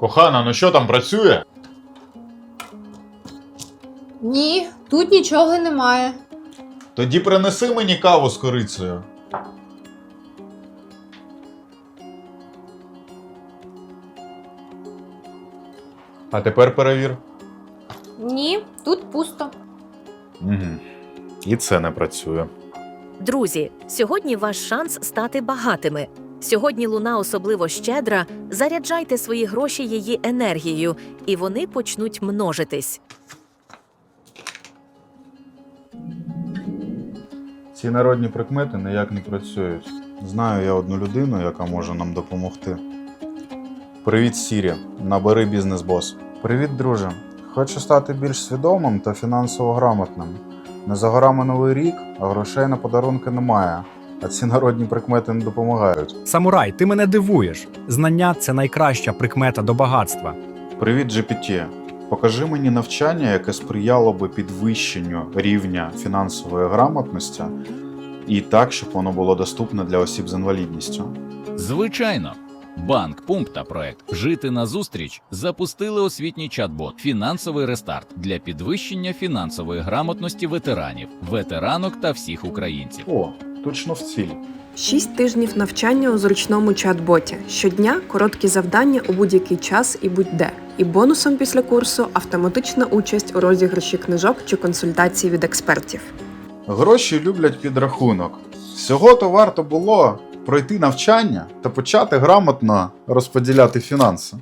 Кохана, ну що там працює? Ні, тут нічого немає. Тоді принеси мені каву з корицею. А тепер перевір. Ні, тут пусто. Угу. І це не працює. Друзі, сьогодні ваш шанс стати багатими. Сьогодні луна особливо щедра. Заряджайте свої гроші її енергією, і вони почнуть множитись. Ці народні прикмети ніяк не працюють. Знаю я одну людину, яка може нам допомогти. Привіт, Сірі. Набери бізнес-бос. Привіт, друже. Хочу стати більш свідомим та фінансово грамотним. Не за горами новий рік, а грошей на подарунки немає. А ці народні прикмети не допомагають. Самурай, ти мене дивуєш. Знання це найкраща прикмета до багатства. Привіт, GPT. Покажи мені навчання, яке сприяло би підвищенню рівня фінансової грамотності, і так, щоб воно було доступне для осіб з інвалідністю. Звичайно. Банк Пумп та проект Жити назустріч запустили освітній чат-бот Фінансовий рестарт для підвищення фінансової грамотності ветеранів, ветеранок та всіх українців. О, точно в ціль. Шість тижнів навчання у зручному чат-боті. Щодня короткі завдання у будь-який час і будь-де. І бонусом після курсу автоматична участь у розіграші книжок чи консультації від експертів. Гроші люблять підрахунок. Всього то варто було пройти навчання та почати грамотно розподіляти фінанси.